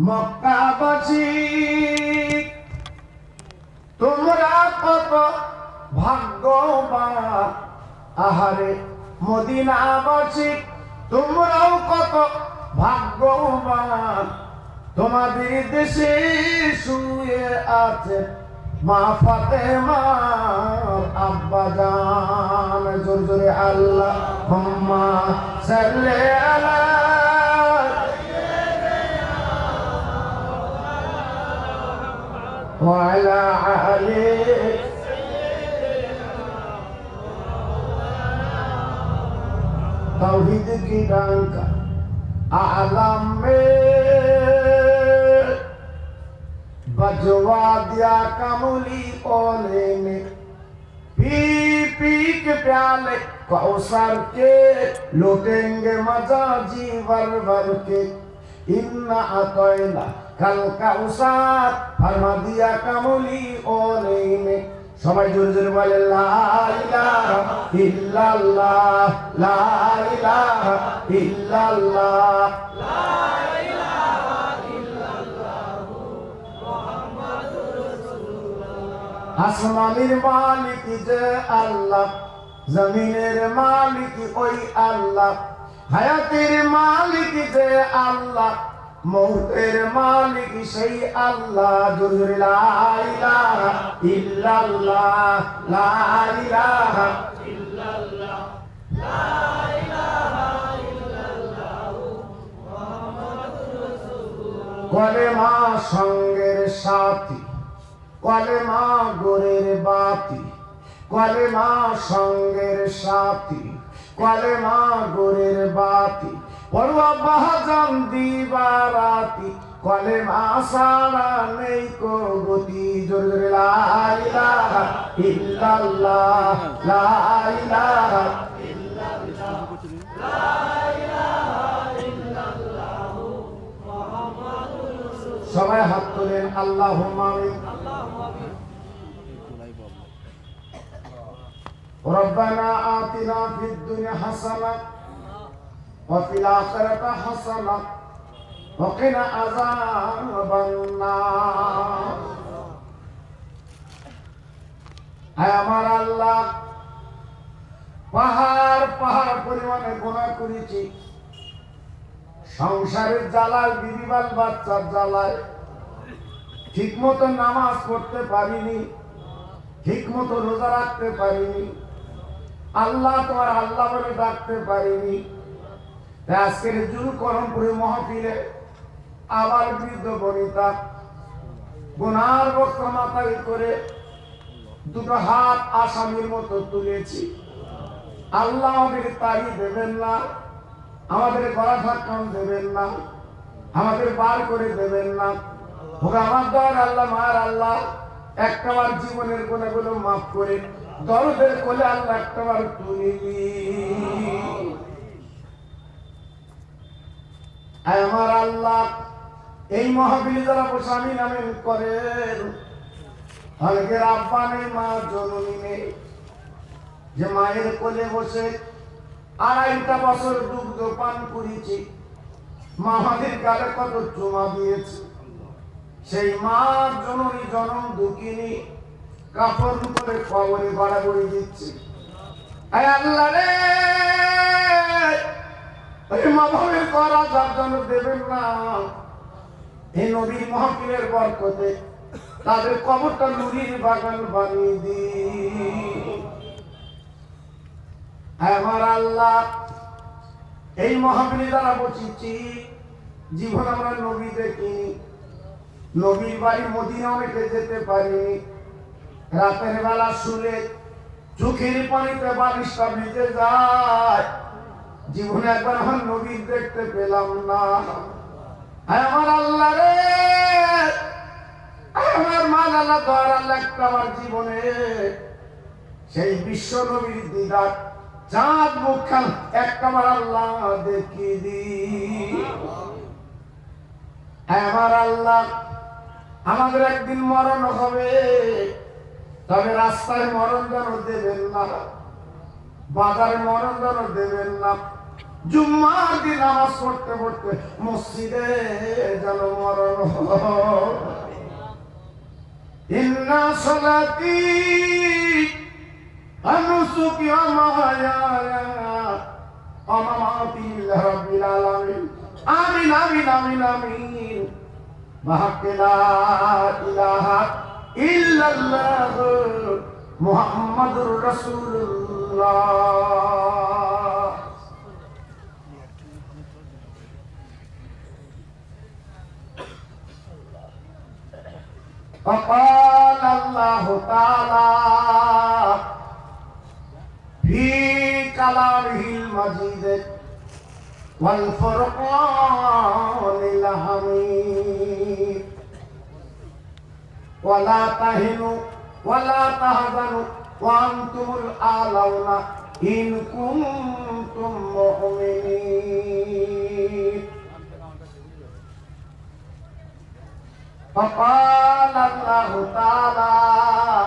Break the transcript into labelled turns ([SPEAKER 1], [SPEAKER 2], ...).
[SPEAKER 1] মক্কাবাসী, তোমরা কত ভাগ্যবান। আহারে, মদিনাবাসী, তোমরাও কত ভাগ্যবান। তোমাদের দেশে শুয়ে আছে মা ফাতেমা, আব্বা জান। জোর জোরে আল্লাহ সাল্লি আলা وعلى آل توحید کی ڈانگ کا عالم میں بجوا دیا کملی اونے میں پی پی کے پیالے کوثر کے لوٹیں گے مزاجی ور ور کے ইন্না আতয়না কালকা উসাত ফারমাদিয়া কামলি অনেইনে সবাই জোরে জোরে বলে, লা মালিক যে আল্লাহ, জমিনের মালিক ওই আল্লাহ। হায়াতের মালিক যে আল্লাহ, মৌতের মালিক সেই আল্লাহ। কলেমা সঙ্গের সাথী কলেমা গোরের বাতি কলেমা সঙ্গের সাথী। কলেমা গোরের বাতি পড়ুয়া বাহাজান দিবারাতি কলেমা সারা নেই কো গতি জোরে জোরে লা ইলাহা ইল্লাল্লাহ লা ইলাহা সবাই হাত তোলেন আল্লাহ আমিন ربنا آتنا في الدنيا حسنة وفي الآخرة حسنة وقنا عذاب النار আয় আমার আল্লাহ পাহাড় পাহাড় পরিমাণে গোনা করেছি সংসারের জ্বালায় বিবিবাল বাচ্চার জ্বালায় ঠিক মতো নামাজ পড়তে পারিনি ঠিক মতো রোজা রাখতে পারিনি আল্লাহ তোমার আল্লাহ বলে ডাকতে পারিনি। আজকের জুল করমপুরে মহাফিলে আবার বৃদ্ধ বনিতা গুনার বক্ত মাথায় করে দুটো হাত আসামির মতো তুলেছি। আল্লাহ আমাদের তাড়ি দেবেন না, আমাদের গলা ধাক্কান দেবেন না, আমাদের বার করে দেবেন না। আমার দর আল্লাহ মার আল্লাহ, একটাবার জীবনের গুণাগুলো মাফ করে কোলে আল্লাহ তুলিনি আয় আমার আল্লাহ, এই মহাবিলি যারা নামেন করেন নেই মা জননী নেই। যে মায়ের কোলে বসে আড়াইটা বছর দুগ্ধ পান করেছি, মা আমাদের গালে কত চুমা দিয়েছে। সেই মা জননী জনম দুঃখিনী কাপড় করে কবরে গড়াগড়ি দিচ্ছে। আল্লাহ দেবেন না। এই তাদের কবরটা আমার আল্লাহ, এই মহাবীর দ্বারা বসেছি। জীবন আমরা নবী দেখিনি নবীর বাড়ি মদিনা অনেকে যেতে পারিনি। রাতের বেলা শুনে চোখের পানিতে বালিশটা ভিজে যায়। জীবনে একবার আমার নবীর দেখতে পেলাম না। আমার আল্লাহ রে! আমার মান আল্লাহ দর আল্লাহ আমার জীবনে। সেই বিশ্ব নবীর দিদার চাঁদ মুখখান একটা আমার আল্লাহ দেখি দি। আমার আল্লাহ, আমাদের একদিন মরণ হবে। তবে রাস্তায় মরণ যেন দেবেন না, বাজারে মরণ যেন দেবেন না, জুম্মার দিন নামাজ পড়তে পড়তে মসজিদে যেন মরণ আমায়া আমামাতি লিরাব্বিল আলামিন। আমিন আমিন ইল্লাল্লাহ মুহাম্মাদুর রাসূলুল্লাহ فقال الله تعالى في كلامه المجيد والفرقان الحميد ولا تهنوا ولا تهزنوا وأنتم الأعلون إن كنتم مؤمنين فقال الله تعالى